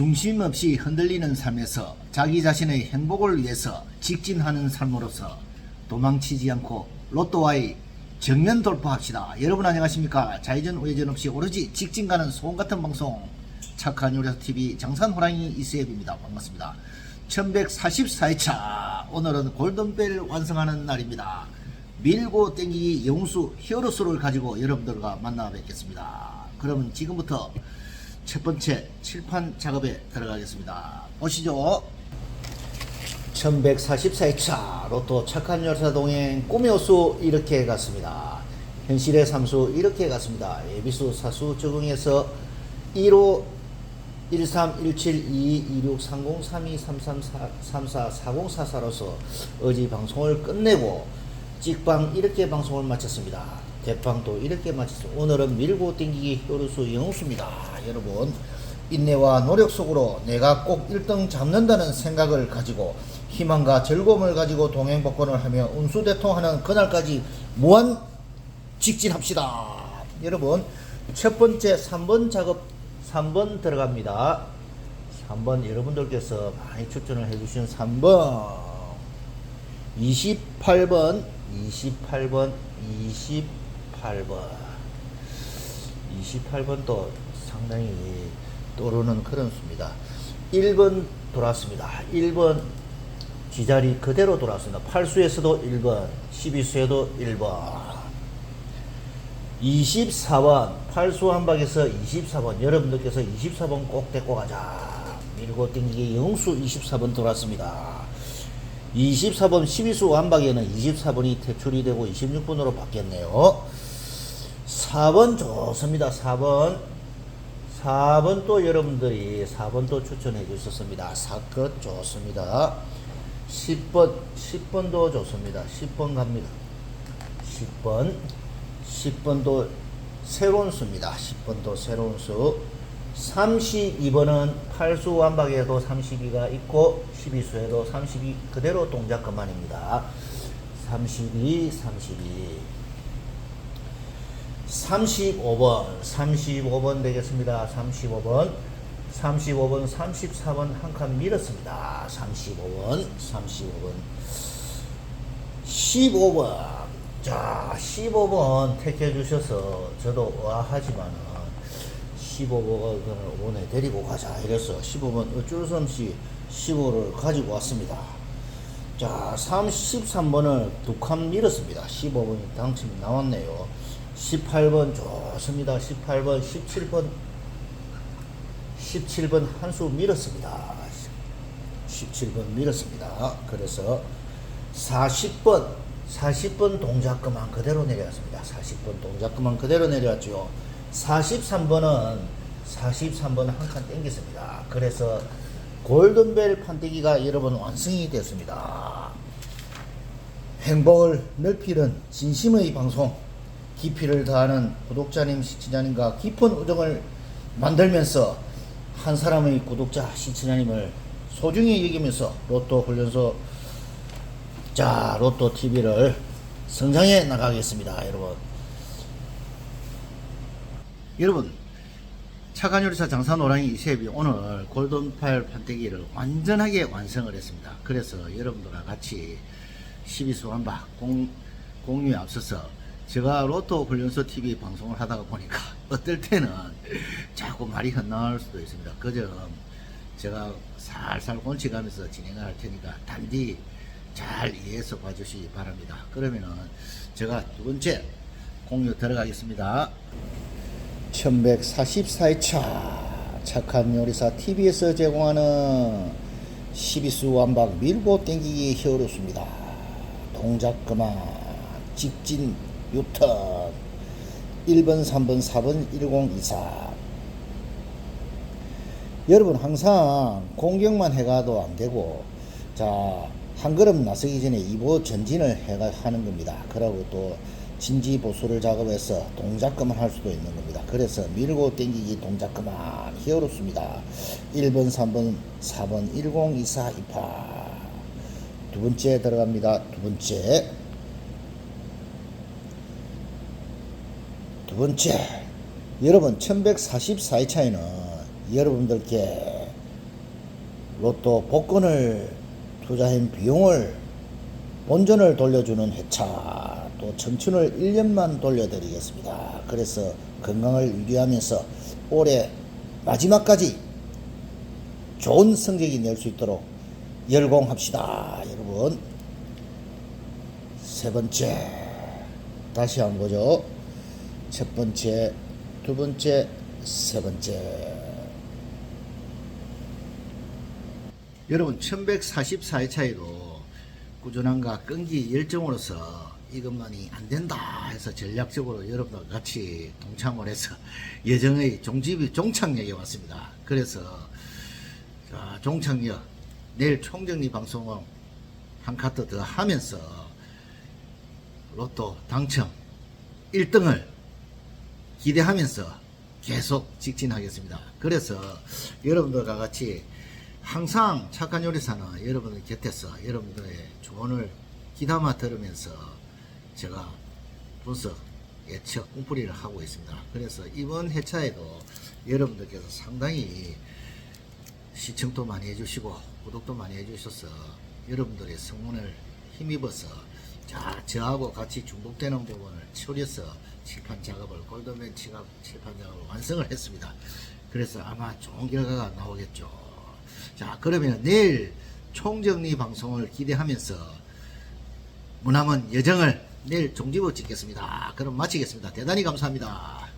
중심 없이 흔들리는 삶에서 자기 자신의 행복을 위해서 직진하는 삶으로서 도망치지 않고 로또와의 정면 돌파합시다. 여러분 안녕하십니까? 좌회전 우회전 없이 오로지 직진 가는 소음 같은 방송 착한 요리사 TV 장산 호랑이 이수엽입니다. 반갑습니다. 1144회차 오늘은 골든벨 완성하는 날입니다. 밀고 땡기기 영수 히어로스를 가지고 여러분들과 만나 뵙겠습니다. 그러면 지금부터 첫 번째 칠판 작업에 들어가겠습니다. 보시죠. 1144회차 로또 착한 열사 동행 꿈의 호수 이렇게 갔습니다. 현실의 삼수 이렇게 갔습니다. 예비수 사수 적응해서 1호 131722630323344044로서 어지 방송을 끝내고 찍방 이렇게 방송을 마쳤습니다. 대방도 이렇게 마쳤습니다. 오늘은 밀고 땡기기 효루수 영수입니다. 여러분 인내와 노력 속으로 내가 꼭 1등 잡는다는 생각을 가지고 희망과 즐거움을 가지고 동행복권을 하며 운수대통하는 그날까지 무한 직진합시다. 여러분 첫 번째 3번 작업 3번 들어갑니다. 3번 여러분들께서 많이 추천을 해주신 3번 28번 28번 28번 28번도 상당히 떠오르는 그런 수입니다. 1번 돌았습니다. 1번 지자리 그대로 돌았습니다. 8수에서도 1번, 12수에도 1번. 24번, 8수 한박에서 24번, 여러분들께서 24번 꼭 데리고 가자. 밀고 땡기기 영수 24번 돌았습니다. 24번 12수 한박에는 24번이 퇴출이 되고 26번으로 바뀌었네요. 4번 좋습니다. 4번. 4번 또 여러분들이 4번 또 추천해 주셨습니다. 사컷 좋습니다. 10번, 10번도 좋습니다. 10번 갑니다. 10번, 10번도 새로운 수입니다. 10번도 새로운 수. 32번은 8수 완박에도 32가 있고 12수에도 32 그대로 동작 그만입니다. 32, 32. 35번, 35번 되겠습니다. 35번, 35번, 34번 한 칸 밀었습니다. 35번, 35번, 15번. 자, 15번 택해 주셔서 저도 와하지만은 15번을 오늘 데리고 가자 이래서 15번 어쩔 수 없이 15를 가지고 왔습니다. 자, 33번을 두 칸 밀었습니다. 15번이 당첨이 나왔네요. 18번 좋습니다. 18번, 17번, 17번 한 수 밀었습니다. 17번 밀었습니다. 그래서 40번, 40번 동작 그만 그대로 내려왔습니다. 40번 동작 그만 그대로 내려왔죠. 43번은 43번 한칸 땡겼습니다. 그래서 골든벨 판때기가 여러분 완성이 됐습니다. 행복을 넓히는 진심의 방송 깊이를 다하는 구독자님 시청자님과 깊은 우정을 만들면서 한 사람의 구독자 시청자님을 소중히 여기면서 로또 훈련소 자 로또 TV를 성장해 나가겠습니다 여러분 여러분 차관 요리사 장사 노랑이 이세비 오늘 골든팔 판때기를 완전하게 완성을 했습니다. 그래서 여러분들과 같이 12수 한박 공, 공유에 앞서서 제가 로또 훈련소 TV 방송을 하다가 보니까 어떨 때는 자꾸 말이 헛나올 수도 있습니다. 그점 제가 살살 곤치가면서 진행을 할 테니까 단디 잘 이해해서 봐주시기 바랍니다. 그러면은 제가 두 번째 공유 들어가겠습니다. 1144회차 착한 요리사 TV에서 제공하는 12수 완박 밀고 땡기기 히어로스입니다. 동작 그만 직진 유턴 1번 3번 4번 1024 여러분 항상 공격만 해가도 안 되고 자한 걸음 나서기 전에 2보 전진을 해가 하는 겁니다. 그러고 또 진지 보수를 작업해서 동작 그만 할 수도 있는 겁니다. 그래서 밀고 땡기기 동작 그만 히어로스입니다. 1번 3번 4번 1024 28. 두 번째 들어갑니다. 두 번째 번째 여러분 1144의 차이는 여러분들께 로또 복권을 투자한 비용을 본전을 돌려주는 회차 또 청춘을 1년만 돌려드리겠습니다. 그래서 건강을 유지하면서 올해 마지막까지 좋은 성적이 낼 수 있도록 열공합시다. 여러분 세 번째 다시 한번 보죠. 첫 번째, 두 번째, 세 번째. 여러분 1144회 차이로 꾸준함과 끈기 열정으로서 이것만이 안 된다 해서 전략적으로 여러분과 같이 동참을 해서 예정의 종집이 종착역에 왔습니다. 그래서 자, 종착역 내일 총정리 방송은 한 카트 더 하면서 로또 당첨 1등을 기대하면서 계속 직진하겠습니다. 그래서 여러분들과 같이 항상 착한 요리사는 여러분들 곁에서 여러분들의 조언을 귀담아 들으면서 제가 분석, 예측, 꿈풀이를 하고 있습니다. 그래서 이번 회차에도 여러분들께서 상당히 시청도 많이 해주시고 구독도 많이 해주셔서 여러분들의 성원을 힘입어서 자 저하고 같이 중복되는 부분을 처리해서 칠판 작업을 골드맨 칠판 칠판 작업을 완성을 했습니다. 그래서 아마 좋은 결과가 나오겠죠. 자 그러면 내일 총정리 방송을 기대하면서 무남은 여정을 내일 종집어 찍겠습니다. 그럼 마치겠습니다. 대단히 감사합니다.